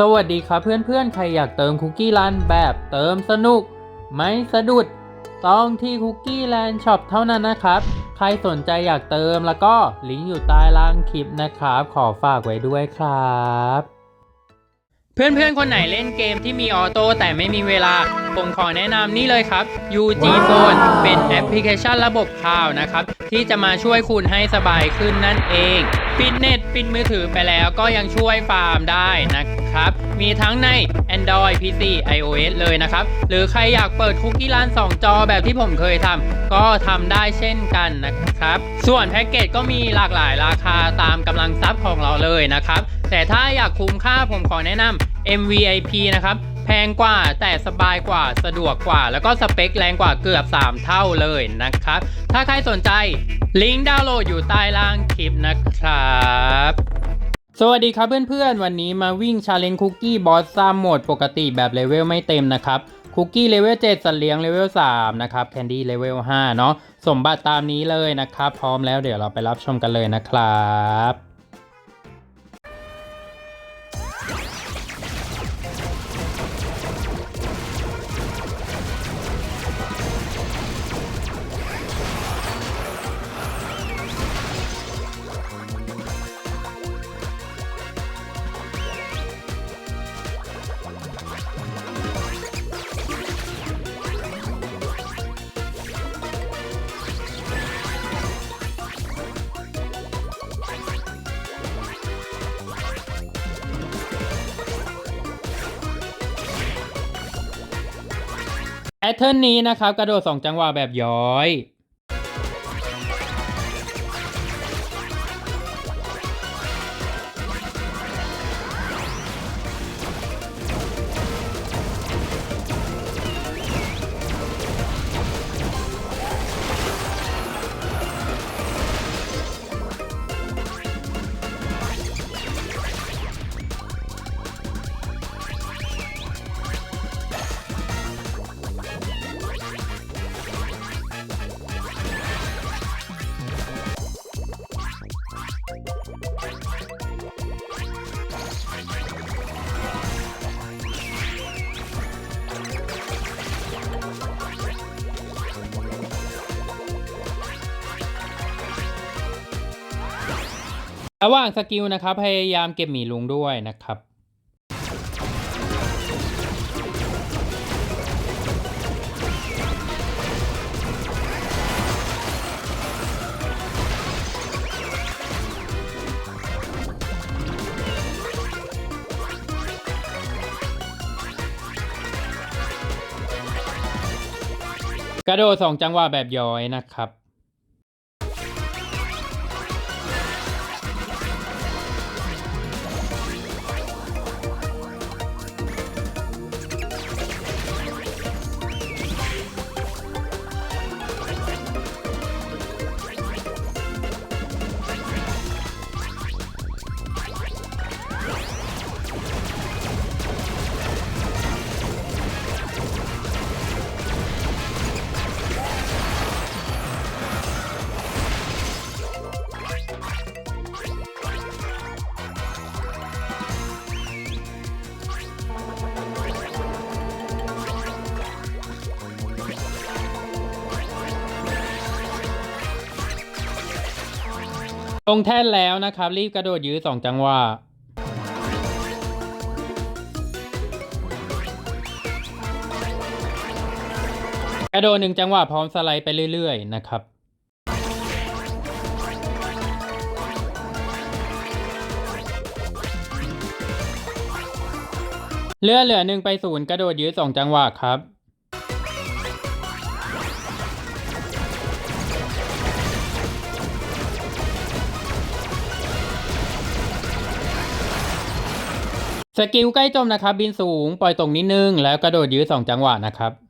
สวัสดีครับเพื่อนๆ ใครอยากเติมคุกกี้รันแบบเติมสนุก ไม่สะดุด ต้องที่คุกกี้แลนด์ช็อปเท่านั้นนะครับ ใครสนใจอยากเติมแล้วก็ลิงก์อยู่ใต้ล่างคลิปนะครับ ขอฝากไว้ด้วยครับ เพื่อนๆ คนไหนเล่นเกมที่มีออโต้แต่ไม่มีเวลา ผมขอแนะนำนี่เลยครับ UG Phone เป็นแอปพลิเคชันระบบข่าวนะครับ ที่จะมาช่วยคุณให้สบายขึ้นนั่นเองปิดเน็ตปิดมือถือไปแล้วก็ยังช่วยฟาร์มได้นะครับ มีทั้งใน Android PC iOS เลยนะครับ หรือใครอยากเปิดคุกกี้ร้าน 2 จอแบบที่ผมเคยทำก็ทำได้เช่นกันนะครับ ส่วนแพ็กเกจก็มีหลากหลายราคาตามกำลังทรัพย์ของเราเลยนะครับ แต่ถ้าอยากคุ้มค่าผมขอแนะนำ MVIP นะครับ แพงกว่าแต่สบายกว่าสะดวกกว่า แล้วก็สเปคแรงกว่าเกือบ 3 เท่าเลยนะครับ ถ้าใครสนใจลิงก์ดาวน์โหลดอยู่ใต้ล่างคลิปนะครับสวัสดีครับเพื่อนๆ วันนี้มาวิ่งชาเลนจ์คุกกี้บอสซัมโหมดปกติแบบเลเวลไม่เต็มนะครับ คุกกี้เลเวล7สัตว์เลี้ยงเลเวล3นะครับแคนดี้เลเวล5เนาะสมบัติตามนี้เลยนะครับ พร้อมแล้วเดี๋ยวเราไปรับชมกันเลยนะครับ แพทเทิร์นนี้นะครับกระโดด 2 จังหวะแบบย้อย ระหว่างสกิลนะครับ พยายามเก็บหมีลุงด้วยนะครับ กระโดดสองจังหวะแบบย้อยนะครับ ลงแท่นแล้วนะครับ รีบกระโดดยื้อสองจังหวะกระโดดหนึ่งจังหวะพร้อมสไลด์ไปเรื่อยๆ นะครับเลื่อนเหลือหนึ่งไปศูนย์กระโดดยื้อสองจังหวะครับ สกิลใกล้จมนะครับ บินสูง ปล่อยตรงนิดนึง แล้วกระโดดยื้อสองจังหวะนะครับ